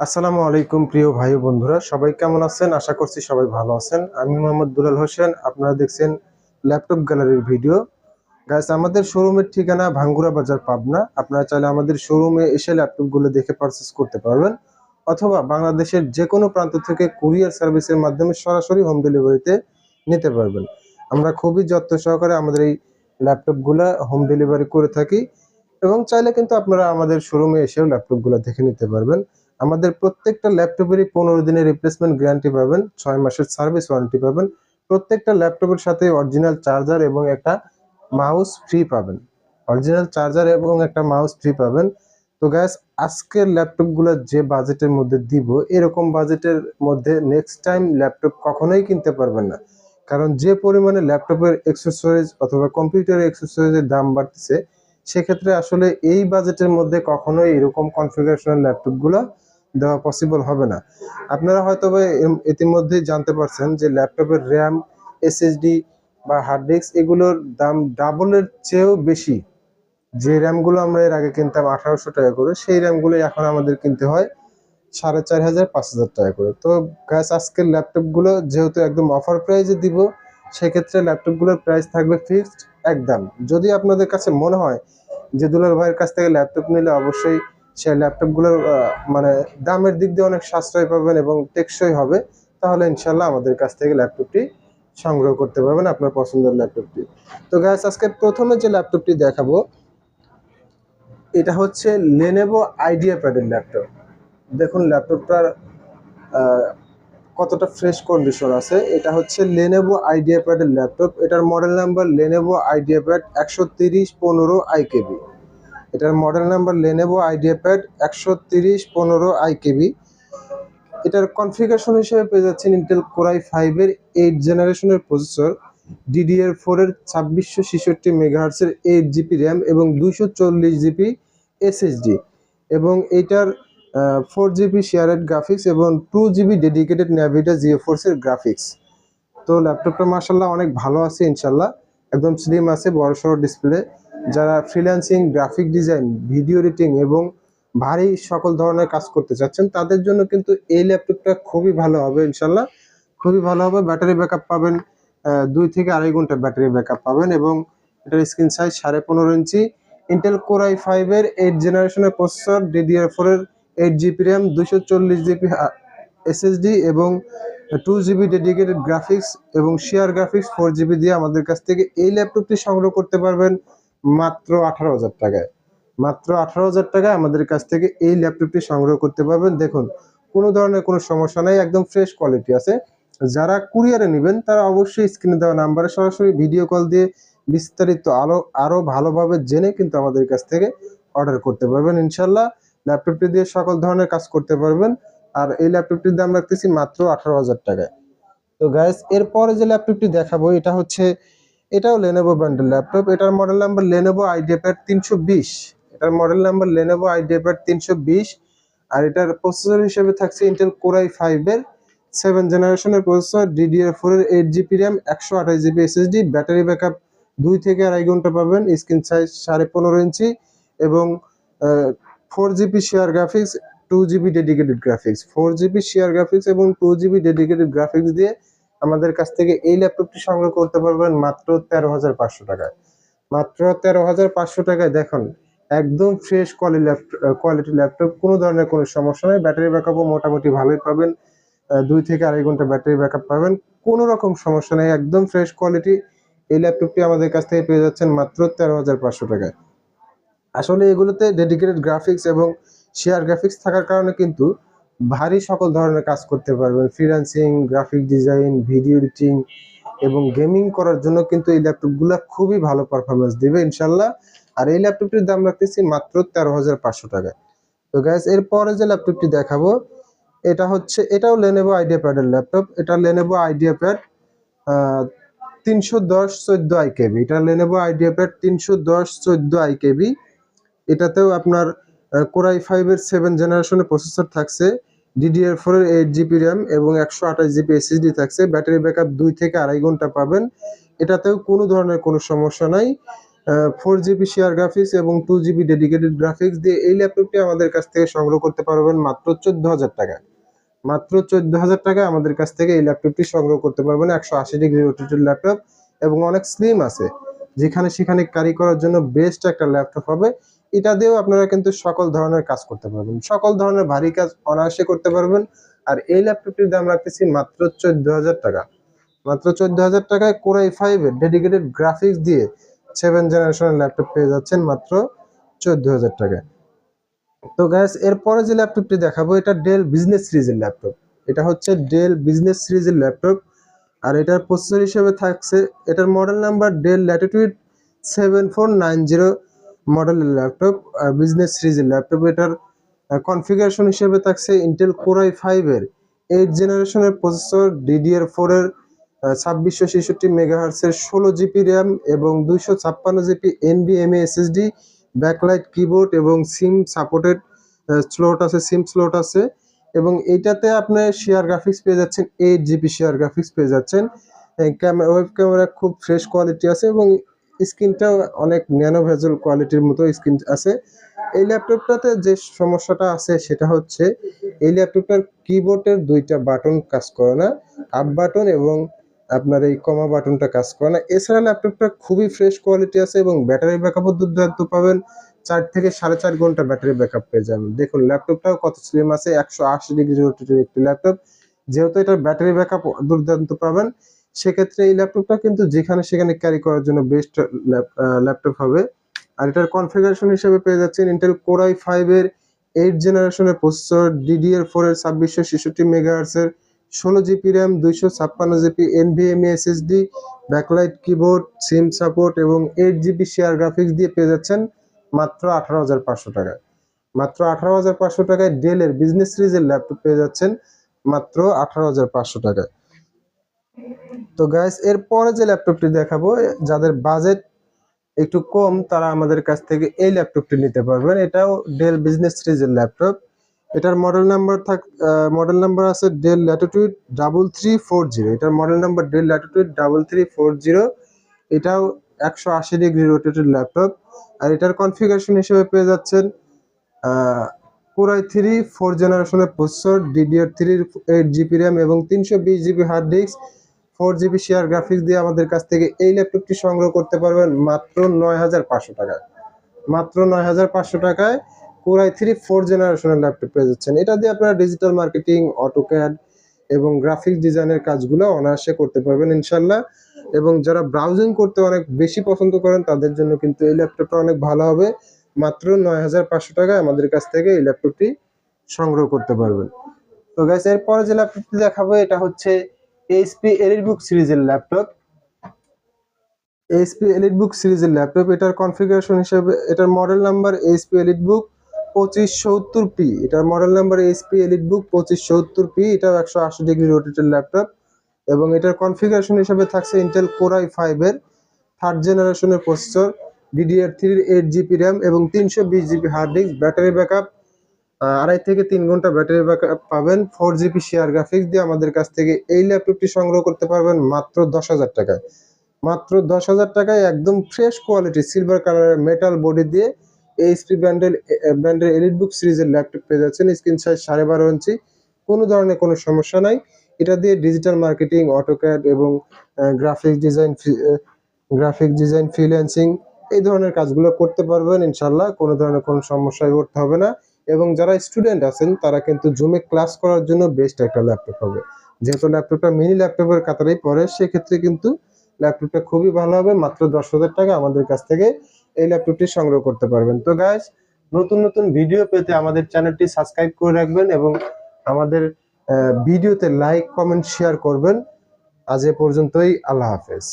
আসসালামু আলাইকুম, প্রিয় ভাই বন্ধুরা। সবাই কেমন আছেন? আশা করছি সবাই ভালো আছেন। আমি মোহাম্মদ দুলাল হোসেন। আপনারা দেখছেন ল্যাপটপ গ্যালারির ভিডিও। গাইস আমাদের শোরুমের ঠিকানা ভাঙ্গুরা বাজার, পাবনা। আপনারা চাইলে আমাদের শোরুমে এসে ল্যাপটপগুলো দেখে পারচেস করতে পারবেন। অথবা বাংলাদেশের যে কোনো প্রান্ত থেকে কুরিয়ার সার্ভিসের মাধ্যমে সরাসরি হোম ডেলিভারিতে নিতে পারবেন। আমরা খুবই যত্ন সহকারে আমাদের এই ল্যাপটপগুলো হোম ডেলিভারি করে থাকি। এবং চাইলে কিন্তু আপনারা আমাদের শোরুমে এসেও ল্যাপটপগুলো দেখে নিতে পারবেন। আমাদের প্রত্যেকটা ল্যাপটপেরই পনেরো দিনের রিপ্লেসমেন্ট গ্যারান্টি পাবেন, ছয় মাসের সার্ভিস ওয়ারেন্টি পাবেন। প্রত্যেকটা ল্যাপটপের সাথে অরিজিনাল চার্জার এবং একটা মাউস ফ্রি পাবেন। অরিজিনাল চার্জার এবং একটা মাউস ফ্রি পাবেন। তো গ্যাস আজকের ল্যাপটপগুলো যে বাজেটের মধ্যে দিব, এরকম বাজেটের মধ্যে নেক্সট টাইম ল্যাপটপ কখনোই কিনতে পারবেন না। কারণ যে পরিমাণে ল্যাপটপের এক্সেসরিজ অথবা কম্পিউটারের এক্সেসরিজের দাম বাড়তেছে, সেক্ষেত্রে আসলে এই বাজেটের মধ্যে কখনোই এরকম কনফিগারেশনের ল্যাপটপগুলো দেওয়া পসিবল হবে না। আপনারা হয়তো ইতিমধ্যেই জানতে পারছেন যে ল্যাপটপের র্যাম এসএসডি বা হার্ড ডিস্ক এগুলোর দাম ডাবলের চেয়েও বেশি। যে র্যামগুলো আমরা এর আগে কিনতাম আঠারোশো টাকা করে, সেই র্যামগুলো এখন আমাদের কিনতে হয় সাড়ে চার হাজার, পাঁচ হাজার টাকা করে। তো গ্যাস আজকের ল্যাপটপগুলো যেহেতু একদম অফার প্রাইজে দিব, সেক্ষেত্রে ল্যাপটপগুলোর প্রাইস থাকবে ফিক্সড একদম। যদি আপনাদের কাছে মনে হয় যে দুলাল ভাইয়ের কাছ থেকে ল্যাপটপ নিলে অবশ্যই সেই ল্যাপটপগুলোর মানে দামের দিক দিয়ে অনেক সাশ্রয় পাবেন এবং টেকসই হবে, তাহলে ইনশাল্লাহ আমাদের কাছ থেকে ল্যাপটপটি সংগ্রহ করতে পারবেন আপনার পছন্দের ল্যাপটপটি তো গ্যাস আজকে প্রথমে যে ল্যাপটপটি দেখাবো, এটা হচ্ছে লেনেভো আইডিয়া প্যাডের ল্যাপটপ দেখুন ল্যাপটপটার কতটা ফ্রেশ কন্ডিশন আছে। এটা হচ্ছে লেনেভো আইডিয়া প্যাডের ল্যাপটপ এটার model number Lenovo Idea Pad একশো তিরিশ পনেরো আইকেবি এটার model number Lenovo Idea Pad একশো তিরিশ পনেরো আইকেবি এটার কনফিগারেশন হিসেবে পেয়ে যাচ্ছেন ইন্টেল কোরাই ফাইভের এইট জেনারেশনের প্রসেসর ডিডিআর ফোরের ছাব্বিশশো ছেষট্টি মেগাহার্সের এইট জিবি র্যাম এবং দুইশো চল্লিশ জিবি এসএসডি এবং এইটার ফোর জিবি শেয়ারেড গ্রাফিক্স এবং টু জিবি ডেডিকেটেড ন্যাভিটা জিও ফোর্সের গ্রাফিক্স তো ল্যাপটপটা মার্শাল্লাহ অনেক ভালো আছে ইনশাল্লাহ একদম স্লিম আছে বড় সড়ো ডিসপ্লে যারা freelancing graphic design video editing এবং ভারী সকল ধরনের কাজ করতে চাচ্ছেন, তাদের জন্য কিন্তু এই ল্যাপটপটা খুবই ভালো হবে ইনশাল্লাহ। খুবই ভালো হবে। ব্যাটারি ব্যাকআপ পাবেন দুই থেকে আড়াই ঘণ্টা ব্যাটারি ব্যাকআপ পাবেন এবং এটার স্ক্রিন সাইজ সাড়ে পনেরো ইঞ্চি। ইন্টেল কোরাই ফাইভের এইট জেনারেশনের প্রসেসর ডিডিআর ফোরের এইট জিবি র্যাম দুশো চল্লিশ জিবি এসএসডি এবং টু জিবি ডেডিকেটেড গ্রাফিক্স এবং শেয়ার গ্রাফিক্স ফোর জিবি দিয়ে আমাদের কাছ থেকে এই ল্যাপটপটি সংগ্রহ করতে পারবেন। মাত্র আঠারো হাজার টাকায়। মাত্র আঠারো হাজার টাকায় আমাদের কাছ থেকে এই ল্যাপটপটি সংগ্রহ করতে পারবেন। দেখুন, কোনো ধরনের কোনো সমস্যা নেই, একদম ফ্রেশ কোয়ালিটি আছে। যারা কুরিয়ারে নেবেন, তারা অবশ্যই স্ক্রিনে দেওয়া নাম্বারে সরাসরি ভিডিও কল দিয়ে বিস্তারিত আরও আরও ভালোভাবে জেনে কিন্তু আমাদের কাছ থেকে অর্ডার করতে পারবেন। ইনশাল্লাহ ল্যাপটপটি দিয়ে সকল ধরনের কাজ করতে পারবেন। আর এই ল্যাপটপটির দাম রাখতেছি মাত্র আঠারো হাজার টাকায়। তো গাইস এরপরে যে ল্যাপটপটি দেখাবো, এটা হচ্ছে এটাও লেনোভো ব্র্যান্ডের ল্যাপটপ এটার মডেল নাম্বার লেনোভো আইডিয়াপ্যাড তিনশো বিশ, এটার মডেল নাম্বার লেনোভো আইডিয়াপ্যাড তিনশো বিশ, আর এটার প্রসেসর হিসেবে থাকছে ইন্টেল কোরাই ফাইভের সেভেন জেনারেশনের প্রসেসর ডিডিআর ফোর এর এইট জিবি র্যাম একশো আঠাশ জিবি এসএসডি ব্যাটারি ব্যাকআপ দুই থেকে আড়াই ঘণ্টা পাবেন স্ক্রিন সাইজ সাড়ে পনেরো ইঞ্চি এবং four GB share graphics two GB dedicated graphics four GB share graphics এবং টু জিবি ডেডিকেটেড গ্রাফিক্স দিয়ে আমাদের কাছ থেকে এই ল্যাপটপটি সংগ্রহ করতে পারবেন মাত্র তেরো হাজার পাঁচশো টাকায়। মাত্র তেরো হাজার পাঁচশো টাকায় দেখুন, একদম fresh quality laptop quality laptop, কোনো ধরনের কোনো সমস্যা নেই। ব্যাটারি ব্যাকআপও মোটামুটি ভালোই পাবেন। দুই থেকে আড়াই ঘণ্টা ব্যাটারি ব্যাকআপ পাবেন। কোনো রকম সমস্যা নেই, একদম ফ্রেশ কোয়ালিটি এই ল্যাপটপটি আমাদের কাছ থেকে পেয়ে যাচ্ছেন মাত্র তেরো হাজার পাঁচশো টাকায়। আসলে এগুলোতে ডেডিকেটেড গ্রাফিক্স এবং শেয়ার গ্রাফিক্স থাকার কারণে কিন্তু ভারী সকল ধরনের কাজ করতে পারবেন। Freelancing graphic design video editing এবং গেমিং করার জন্য কিন্তু এই ল্যাপটপগুলো খুবই ভালো পারফরমেন্স দিবে ইনশাল্লাহ আর এই ল্যাপটপটির দাম রাখতেছি মাত্র তেরো হাজার পাঁচশো টাকা তো গ্যাস এরপরে যে ল্যাপটপটি দেখাবো, এটা হচ্ছে, এটাও লেনেভো আইডিয়া প্যাডের ল্যাপটপ এটা লেনেভো আইডিয়া প্যাড তিনশো দশ চোদ্দ আইকেবি এটা লেনেভো আইডিয়া প্যাড তিনশো দশ চোদ্দ আই আইকেবি এটাতেও আপনার কোরাই ফাইভের সেভেন জেনারেশনের প্রসেসর থাকছে। ডিডিআর ফোর এর এইট জিবি র্যাম এবং একশো আঠাশ জিবি এসএসডি থাকছে। ব্যাটারি ব্যাকআপ দুই থেকে আড়াই ঘণ্টা পাবেন। এটাতেও কোনো ধরনের কোনো সমস্যা নাই। ফোর জিবি শেয়ার গ্রাফিক্স এবং টু জিবি ডেডিকেটেড গ্রাফিক্স দিয়ে এই ল্যাপটপটি আমাদের কাছ থেকে সংগ্রহ করতে পারবেন মাত্র চোদ্দ হাজার টাকা। মাত্র চোদ্দ হাজার টাকা আমাদের কাছ থেকে এই ল্যাপটপটি সংগ্রহ করতে পারবেন একশো আশি ডিগ্রি রোটেটেড ল্যাপটপ এবং অনেক স্লিম আছে। যেখানে সেখানে ক্যারি করার জন্য বেস্ট একটা ল্যাপটপ হবে। এটা দিয়েও আপনারা কিন্তু সকল ধরনের কাজ করতে পারবেন। সকল ধরনের ভারী কাজ অনায়াসে করতে পারবেন। আর এই ল্যাপটপটির দাম রাখতেছি মাত্র চোদ্দ হাজার টাকা। মাত্র চোদ্দ হাজার টাকায় কোরাই ফাইভের ডেডিকেটেড গ্রাফিক্স দিয়ে সেভেন জেনারেশনের ল্যাপটপ পেয়ে যাচ্ছেন মাত্র চোদ্দ হাজার টাকায়। তো গ্যাস এরপরে যে ল্যাপটপটি দেখাবো, এটা ডেল বিজনেস সিরিজের ল্যাপটপ। এটা হচ্ছে ডেল বিজনেস সিরিজের ল্যাপটপ। আর এটার প্রসেসর হিসেবে থাকছে, এটার model number Dell Latitude seven four nine zero মডেলের ল্যাপটপ বিজনেস সিরিজের ল্যাপটপ এটার কনফিগারেশন হিসেবে থাকছে ইন্টেল কোরাই ফাইভের এইট জেনারেশনের প্রসেসর ডিডিআর ফোরের ছাব্বিশশো ছেষট্টি মেগাহার্সের ষোলো জিবি র্যাম এবং দুইশো ছাপ্পান্ন জিবি এনবিএমএ এসএসডি ব্যাকলাইট কিবোর্ড এবং সিম সাপোর্টেড স্লট আছে সিম স্লট আছে এবং এইটাতে আপনি শেয়ার গ্রাফিক্স পেয়ে যাচ্ছেন এইট জিবি শেয়ার গ্রাফিক্স পেয়ে যাচ্ছেন। ক্যামেরা ওয়েব ক্যামেরা খুব ফ্রেশ কোয়ালিটি আছে এবং স্ক্রিনটাও অনেক ন্যানো ভেজল কোয়ালিটির মতো স্ক্রিন আছে। এই ল্যাপটপটাতে যে সমস্যাটা আছে সেটা হচ্ছে, এই ল্যাপটপটার কিবোর্ডের দুইটা বাটন কাজ করে না, আপ বাটন এবং আপনার এই কমা বাটনটা কাজ করে না। এছাড়া ল্যাপটপটা খুবই ফ্রেশ কোয়ালিটি আছে এবং ব্যাটারি ব্যাকআপও দুর্দান্ত পাবেন। চার থেকে সাড়ে চার ঘণ্টা ব্যাটারি ব্যাকআপ পেয়ে যাবেন। দেখুন, ল্যাপটপটাও কত স্লিম আছে, একশো আশি ডিগ্রি রোটেটের একটি ল্যাপটপ। যেহেতু এটার ব্যাটারি ব্যাকআপ দুর্দান্ত পাবেন সেক্ষেত্রে এই ল্যাপটপটা কিন্তু যেখানে সেখানে ক্যারি করার জন্য বেস্ট ল্যাপটপ হবে। আর এটার কনফিগারেশন হিসেবে পেয়ে যাচ্ছেন ইন্টেল কোরাই ফাইভের এইট জেনারেশনের প্রসেসর ডিডিআর ফোর এর ছাব্বিশশো ছেষট্টি মেগাহার্সের ষোলো জিবি র্যাম দুইশো ছাপ্পান্ন GB NVMe SSD backlight keyboard SIM support এবং এইট জিবি শেয়ার গ্রাফিক্স দিয়ে পেয়ে যাচ্ছেন মাত্র আঠারো হাজার পাঁচশো টাকায়। মাত্র আঠারো হাজার পাঁচশো টাকায় ডেলের বিজনেস সিরিজের ল্যাপটপ পেয়ে যাচ্ছেন মাত্র আঠারো হাজার পাঁচশো টাকায়। তো গাইস এরপরে যে ল্যাপটপটি দেখাবো, যাদের বাজেট একটু কম, তারা আমাদের কাছ থেকে এই ল্যাপটপটি নিতে পারবেন। এটাও ডেল বিজনেস সিরিজের ল্যাপটপ এটার মডেল নাম্বার থাক মডেল নাম্বার আছে Dell Latitude double three four zero এটার model number Dell Latitude double three four zero এটাও একশো আশি ডিগ্রি রোটেটেড ল্যাপটপ আর এটার কনফিগারেশন হিসেবে পেয়ে যাচ্ছেন কোরাই থ্রি ফোর জেনারেশনের প্রসেসর ডিডিআর থ্রির এইট জিবি র্যাম এবং তিনশো বিশ GB hard disk four GB share graphics দিয়ে আমাদের কাছ থেকে এই ল্যাপটপটি সংগ্রহ করতে পারবেন মাত্র নয় হাজার পাঁচশো টাকায়। মাত্র নয় হাজার পাঁচশো টাকায় কোরাই থ্রি ফোর জেনারেশনের ল্যাপটপ পেয়ে যাচ্ছেন। এটা দিয়ে আপনারা ডিজিটাল মার্কেটিং, অটোক্যাড এবং গ্রাফিক ডিজাইনের কাজগুলো অনায়াসে করতে পারবেন ইনশাল্লাহ এবং যারা ব্রাউজিং করতে অনেক বেশি পছন্দ করেন, তাদের জন্য কিন্তু এই ল্যাপটপটা অনেক ভালো হবে। মাত্র নয় হাজার পাঁচশো টাকায় আমাদের কাছ থেকে এই ল্যাপটপটি সংগ্রহ করতে পারবেন। তো গ্যাস এরপরে যে ল্যাপটপটি দেখাবো, এটা হচ্ছে এইচপি এলিটবুক সিরিজের ল্যাপটপ এইচপি এলিটবুক সিরিজের ল্যাপটপ এটার কনফিগারেশন হিসেবে, এটার মডেল নাম্বার এইচপি এলিটবুক পঁচিশ সত্তর পি এটার মডেল নাম্বার এইচপি এলিটবুক পঁচিশ সত্তর পি এটাও একশো আশি ডিগ্রি রোটেটেড ল্যাপটপ এবং এটার কনফিগারেশন হিসেবে থাকছে ইন্টেল কোরাই ফাইভের থার্ড জেনারেশনের প্রসেসর ডিডিআর থ্রির এইট জিবি র্যাম এবং তিনশো বিশ GB hard disk battery backup আড়াই থেকে তিন ঘণ্টা ব্যাটারি ব্যাকআপ পাবেন। ফোর জিবি শেয়ার গ্রাফিক্স দিয়ে আমাদের কাছ থেকে এই ল্যাপটপটি সংগ্রহ করতে পারবেন মাত্র দশ হাজার টাকায়। মাত্র দশ হাজার টাকায় একদম ফ্রেশ কোয়ালিটি সিলভার কালারের মেটাল বডি দিয়ে এইচপি ব্র্যান্ডের ব্র্যান্ডের এলিটবুক সিরিজের ল্যাপটপ পেয়ে যাচ্ছেন। স্ক্রিন সাইজ সাড়ে বারো ইঞ্চি। কোনো ধরনের কোনো সমস্যা নাই। এটা দিয়ে ডিজিটাল মার্কেটিং অটোক্যাড এবং graphic design graphic design freelancing এই ধরনের কাজগুলো করতে পারবেন। ইনশাল্লাহ কোনো ধরনের কোনো সমস্যায় পড়তে হবে না। এবং যারা স্টুডেন্ট আছেন, তারা কিন্তু জুমে ক্লাস করার জন্য বেস্ট একটা ল্যাপটপ হবে। যেহেতু ল্যাপটপটা মিনি ল্যাপটপের কাতারেই পড়ে, সেক্ষেত্রে কিন্তু ল্যাপটপটা খুবই ভালো হবে। মাত্র দশ হাজার টাকা আমাদের কাছ থেকে এই ল্যাপটপটি সংগ্রহ করতে পারবেন। তো গাইজ নতুন নতুন ভিডিও পেতে আমাদের চ্যানেলটি সাবস্ক্রাইব করে রাখবেন এবং আমাদের ভিডিওতে লাইক কমেন্ট শেয়ার করবেন। আজ এ পর্যন্তই, আল্লাহ হাফেজ।